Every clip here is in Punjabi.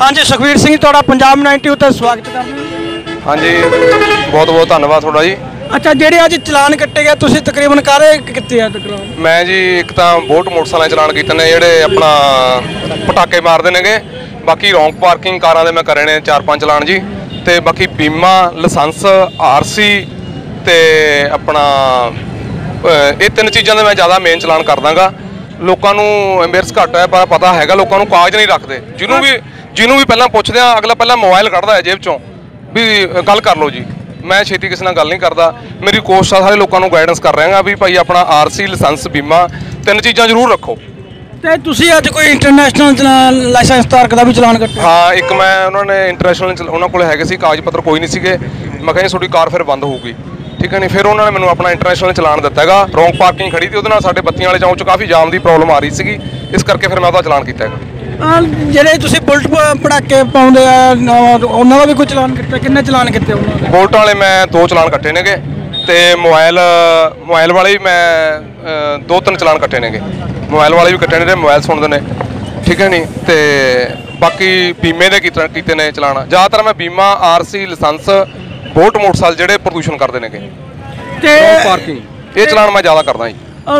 ਹਾਂਜੀ ਸੁਖਵੀਰ ਸਿੰਘ ਤੁਹਾਡਾ ਪੰਜਾਬ 90 ਉੱਤੇ ਸਵਾਗਤ ਕਰਦੇ ਹਾਂ। ਹਾਂਜੀ ਬਹੁਤ ਬਹੁਤ ਧੰਨਵਾਦ ਤੁਹਾਡਾ ਜੀ। ਅੱਛਾ ਜਿਹੜੇ ਅੱਜ ਚਲਾਨ ਕੱਟੇ ਗਏ ਤੁਸੀਂ ਤਕਰੀਬਨ ਕਾਰੇ ਕੀਤੇ ਆ ਤਕਰੀਬਨ ਮੈਂ ਜੀ ਇੱਕ ਤਾਂ ਬੋਟ ਮੋਟਰਸਾਈਕਲਾਂ ਚਲਾਨ ਕੀਤੇ ਨੇ ਜਿਹੜੇ ਆਪਣਾ ਪਟਾਕੇ ਮਾਰਦੇ ਨੇਗੇ। ਬਾਕੀ ਰੌਂਗ ਪਾਰਕਿੰਗ ਕਾਰਾਂ ਦੇ ਮੈਂ ਕਰੇ ਨੇ ਚਾਰ ਪੰਜ ਚਲਾਨ ਜੀ। ਤੇ ਬਾਕੀ ਬੀਮਾ ਲਾਇਸੈਂਸ ਆਰਸੀ ਤੇ ਆਪਣਾ ਅਹ, ਇਹ ਤਿੰਨ ਚੀਜ਼ਾਂ ਦੇ ਮੈਂ ਜ਼ਿਆਦਾ ਮੇਨ ਚਲਾਨ ਕਰ ਦਾਂਗਾ ਲੋਕਾਂ ਨੂੰ ਐਂਬੈਰਸ ਘੱਟ ਹੈ ਪਰ ਪਤਾ ਹੈਗਾ ਲੋਕਾਂ ਨੂੰ ਕਾਗਜ਼ ਨਹੀਂ ਰੱਖਦੇ। ਜਿਹਨੂੰ ਵੀ ਜਿਹਨੂੰ ਵੀ ਪਹਿਲਾਂ ਪੁੱਛਦੇ ਆ ਅਗਲਾ ਪਹਿਲਾਂ ਮੋਬਾਈਲ ਕੱਢਦਾ ਹੈ ਜੇਬ ਚੋਂ ਵੀ ਗੱਲ ਕਰ ਲਓ ਜੀ। ਮੈਂ ਛੇਤੀ ਕਿਸੇ ਨਾਲ ਗੱਲ ਨਹੀਂ ਕਰਦਾ। ਮੇਰੀ ਕੋਸ਼ਿਸ਼ ਆ ਸਾਰੇ ਲੋਕਾਂ ਨੂੰ ਗਾਈਡੈਂਸ ਕਰ ਰਿਹਾ ਹਾਂ ਵੀ ਭਾਈ ਆਪਣਾ ਆਰਸੀ ਲਾਇਸੈਂਸ ਬੀਮਾ ਤਿੰਨ ਚੀਜ਼ਾਂ ਜ਼ਰੂਰ ਰੱਖੋ। ਤੇ ਤੁਸੀਂ ਅੱਜ ਕੋਈ ਇੰਟਰਨੈਸ਼ਨਲ ਲਾਇਸੈਂਸ ਧਾਰਕ ਦਾ ਵੀ ਚਲਾਨ ਕੱਟਿਆ? ਹਾਂ ਇੱਕ ਮੈਂ ਉਹਨਾਂ ਨੇ ਇੰਟਰਨੈਸ਼ਨਲ ਉਹਨਾਂ ਕੋਲ ਹੈਗੇ ਸੀ ਕਾਗਜ਼ ਪੱਤਰ ਕੋਈ ਨਹੀਂ ਸੀਗੇ। ਮੈਂ ਕਿਹਾ ਤੁਹਾਡੀ ਕਾਰ ਫਿਰ ਬੰਦ ਹੋਊਗੀ। ਠੀਕ ਹੈ ਨਹੀਂ ਫਿਰ ਉਹਨਾਂ ਨੇ ਮੈਨੂੰ ਆਪਣਾ ਇੰਟਰਨੈਸ਼ਨਲ ਚਲਾਨ ਦਿੱਤਾ ਹੈਗਾ। ਰੌਂਗ ਪਾਰਕਿੰਗ ਖੜੀ ਤੇ ਉਹਦੇ ਨਾਲ ਸਾਡੇ ਬੱਤੀਆਂ ਵਾਲੇ ਚੌਂਕ 'ਚ ਕਾਫੀ ਜਾਮ ਦੀ ਪ੍ਰੋਬਲਮ ਆ ਰਹੀ ਸੀਗੀ। ਇਸ ਕਰਕੇ ਫਿਰ ਮੈਂ ਉਹਦਾ ਚਲਾਨ ਕੀਤਾ ਹੈਗਾ। ਜਿਹੜੇ ਤੁਸੀਂ ਬੁਲਟ ਪ- ਪਟਾਕੇ ਪਾਉਂਦੇ ਆ ਉਹਨਾਂ ਦਾ ਵੀ ਕੋਈ ਚਲਾਨ ਕੀਤਾ ਕਿੰਨੇ ਚਲਾਨ ਕੀਤੇ ਉਹਨਾਂ ਦੇ? ਬੋਲਟ ਵਾਲੇ ਮੈਂ ਦੋ ਚਲਾਨ ਕੱਟੇ ਨੇਗੇ ਤੇ ਮੋਬਾਈਲ ਮੋਬਾਈਲ ਵਾਲੇ ਵੀ ਮੈਂ ਦੋ ਤਿੰਨ ਚਲਾਨ ਕੱਟੇ ਨੇਗੇ। ਮੋਬਾਈਲ ਵਾਲੇ ਵੀ ਕੱਟੇ ਨੇ ਮੋਬਾਈਲ ਸੁਣਦੇ ਨੇ। ਠੀਕ ਹੈ ਨਹੀਂ ਤੇ ਬਾਕੀ ਬੀਮੇ ਦੇ ਕੀਤੇ ਕੀਤੇ ਨੇ ਚਲਾਨ। ਜ਼ਿਆਦਾਤਰ ਮੈਂ ਬੀਮਾ ਆਰਸੀ ਲਾਇਸੈਂਸ ਬੋਟ ਮੋਟਰਸਾਈਕਲ ਜਿਹੜੇ ਪ੍ਰਦੂਸ਼ਣ ਕਰਦੇ ਨੇਗੇ। ਤੇ ਪਾਰਕਿੰਗ ਇਹ ਚਲਾਨ ਮੈਂ ਜ਼ਿਆਦਾ ਕਰਦਾ ਜੀ।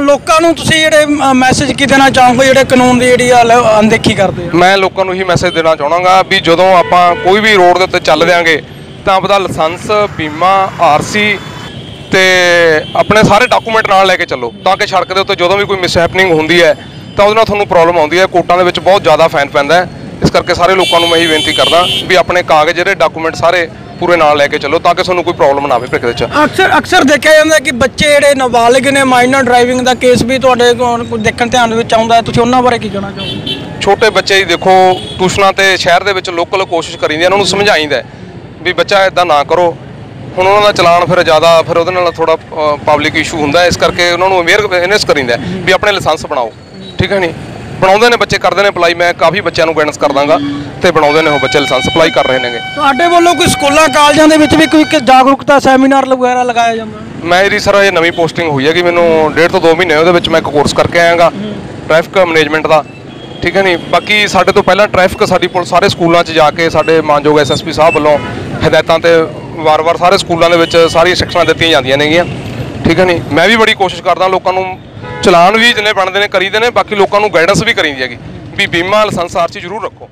ਲੋਕਾਂ ਨੂੰ ਤੁਸੀਂ ਜਿਹੜੇ ਮੈਸੇਜ ਕੀ ਦੇਣਾ ਚਾਹੋਗੇ? ਜਿਹੜੇ ਕਾਨੂੰਨ ਦੀ ਜਿਹੜੀ ਅਣਦੇਖੀ ਕਰਦੇ ਆ? ਮੈਂ ਲੋਕਾਂ ਨੂੰ ਇਹੀ ਮੈਸੇਜ ਦੇਣਾ ਚਾਹਣਾਗਾ ਵੀ ਜਦੋਂ ਆਪਾਂ ਕੋਈ ਵੀ ਰੋਡ ਦੇ ਉੱਤੇ ਚੱਲ ਦਿਆਂਗੇ ਤਾਂ ਆਪਦਾ ਲਾਇਸੈਂਸ ਬੀਮਾ ਆਰਸੀ ਤੇ ਆਪਣੇ ਸਾਰੇ ਡਾਕੂਮੈਂਟ ਨਾਲ ਲੈ ਕੇ ਚੱਲੋ ਤਾਂ ਕਿ ਸੜਕ ਦੇ ਉੱਤੇ ਜਦੋਂ ਵੀ ਕੋਈ ਮਿਸਹੈਪਨਿੰਗ ਹੁੰਦੀ ਹੈ ਤਾਂ ਉਹਦੇ ਨਾਲ ਤੁਹਾਨੂੰ ਪ੍ਰੋਬਲਮ ਆਉਂਦੀ ਹੈ। ਕੋਰਟਾਂ ਦੇ ਵਿੱਚ ਬਹੁਤ ਜ਼ਿਆਦਾ ਫਾਈਨ ਪੈਂਦਾ ਹੈ। ਇਸ ਕਰਕੇ ਸਾਰੇ ਲੋਕਾਂ ਨੂੰ ਮੈਂ ਇਹੀ ਬੇਨਤੀ ਕਰਦਾ ਵੀ ਆਪਣੇ ਕਾਗਜ਼ ਜਿਹੜੇ ਡਾਕੂਮੈਂਟ ਸਾਰੇ ਪੂਰੇ ਨਾਲ ਲੈ ਕੇ ਚੱਲੋ ਤਾਂ ਕਿ ਤੁਹਾਨੂੰ ਕੋਈ ਪ੍ਰੋਬਲਮ ਨਾ ਆਵੇ ਭਵਿੱਖ ਵਿੱਚ। ਅਕਸਰ ਅਕਸਰ ਦੇਖਿਆ ਜਾਂਦਾ ਕਿ ਬੱਚੇ ਜਿਹੜੇ ਨਾਬਾਲਿਗ ਨੇ ਮਾਈਨਰ ਡਰਾਈਵਿੰਗ ਦਾ ਕੇਸ ਵੀ ਤੁਹਾਡੇ ਕੋਲ ਦੇਖਣ ਧਿਆਨ ਵਿੱਚ ਆਉਂਦਾ ਹੈ। ਤੁਸੀਂ ਉਹਨਾਂ ਬਾਰੇ ਕੀ ਕਹਿਣਾ ਚਾਹੋਗੇ? ਛੋਟੇ ਬੱਚੇ ਹੀ ਦੇਖੋ ਟਿਊਸ਼ਨਾਂ ਤੇ ਸ਼ਹਿਰ ਦੇ ਵਿੱਚ ਲੋਕਲ ਕੋਸ਼ਿਸ਼ ਕਰੀਦੀ ਉਹਨਾਂ ਨੂੰ ਸਮਝਾਈਦਾ ਵੀ ਬੱਚਾ ਇਦਾਂ ਨਾ ਕਰੋ। ਹੁਣ ਉਹਨਾਂ ਦਾ ਚਲਾਨ ਫਿਰ ਜ਼ਿਆਦਾ ਫਿਰ ਉਹਦੇ ਨਾਲ ਥੋੜਾ ਪਬਲਿਕ ਇਸ਼ੂ ਹੁੰਦਾ ਇਸ ਕਰਕੇ ਉਹਨਾਂ ਨੂੰ ਅਵੇਅਰ ਅਵੇਅਰਨੈਸ ਕਰੀਂਦਾ ਵੀ ਆਪਣੇ ਲਾਇਸੈਂਸ ਬਣਾਓ। ਠੀਕ ਹੈ ਨਹੀਂ ਬਣਾਉਂਦੇ ਨੇ ਬੱਚੇ ਕਰਦੇ ਨੇ ਅਪਲਾਈ ਮੈਂ ਕਾਫੀ ਬੱਚਿਆਂ ਨੂੰ ਗਾਈਡੈਂਸ ਕਰ ਦਾਂਗਾ ਤੇ ਬਣਾਉਂਦੇ ਨੇ ਉਹ ਬੱਚੇ ਲਾਇਸੈਂਸ ਅਪਲਾਈ ਕਰ ਰਹੇ ਨੇਗੇ। ਤੁਹਾਡੇ ਵੱਲੋਂ ਕੋਈ ਸਕੂਲਾਂ ਕਾਲਜਾਂ ਦੇ ਵਿੱਚ ਵੀ ਕੋਈ ਜਾਗਰੂਕਤਾ ਸੈਮੀਨਾਰ ਵਗੈਰਾ ਲਗਾਇਆ ਜਾਂਦਾ? ਮੈਂ ਇਹਦੀ ਸਰ ਇਹ ਨਵੀਂ ਪੋਸਟਿੰਗ ਹੋਈ ਹੈ ਕਿ ਮੈਨੂੰ ਡੇਢ ਤੋਂ 2 ਮਹੀਨੇ ਉਹਦੇ ਵਿੱਚ ਮੈਂ ਇੱਕ ਕੋਰਸ ਕਰਕੇ ਆਇਆਗਾ ਟ੍ਰੈਫਿਕ ਮੈਨੇਜਮੈਂਟ ਦਾ। ਠੀਕ ਹੈ ਨਹੀਂ ਬਾਕੀ ਸਾਡੇ ਤੋਂ ਪਹਿਲਾਂ ਟ੍ਰੈਫਿਕ ਸਾਡੀ ਪੁਲਿਸ ਸਾਰੇ ਸਕੂਲਾਂ 'ਚ ਜਾ ਕੇ ਸਾਡੇ ਮਾਨਯੋਗ ਐਸਐਸਪੀ ਸਾਹਿਬ ਵੱਲੋਂ ਹਦਾਇਤਾਂ ਤੇ ਵਾਰ-ਵਾਰ ਸਾਰੇ ਸਕੂਲਾਂ ਦੇ ਵਿੱਚ ਸਾਰੀਆਂ ਸੈਕਸ਼ਨਾਂ ਦਿੱਤੀਆਂ ਜਾਂਦੀਆਂ ਨੇਗੀਆਂ। ਠੀਕ ਹੈ ਨਹੀਂ ਮੈਂ ਵੀ ਬੜੀ ਕੋਸ਼ਿਸ਼ ਕਰਦਾ ਲੋਕਾਂ ਨੂੰ ਚਲਾਨ ਵੀ ਜਿੰਨੇ ਬਣਦੇ ਨੇ, ਕਰੀਦੇ ਨੇ, ਬਾਕੀ ਲੋਕਾਂ ਨੂੰ ਗਾਈਡੈਂਸ ਵੀ ਕਰੀਦੀ ਹੈਗੀ। ਵੀ ਬੀਮਾ, ਲਾਇਸੈਂਸ ਆਰਸੀ ਜ਼ਰੂਰ ਰੱਖੋ।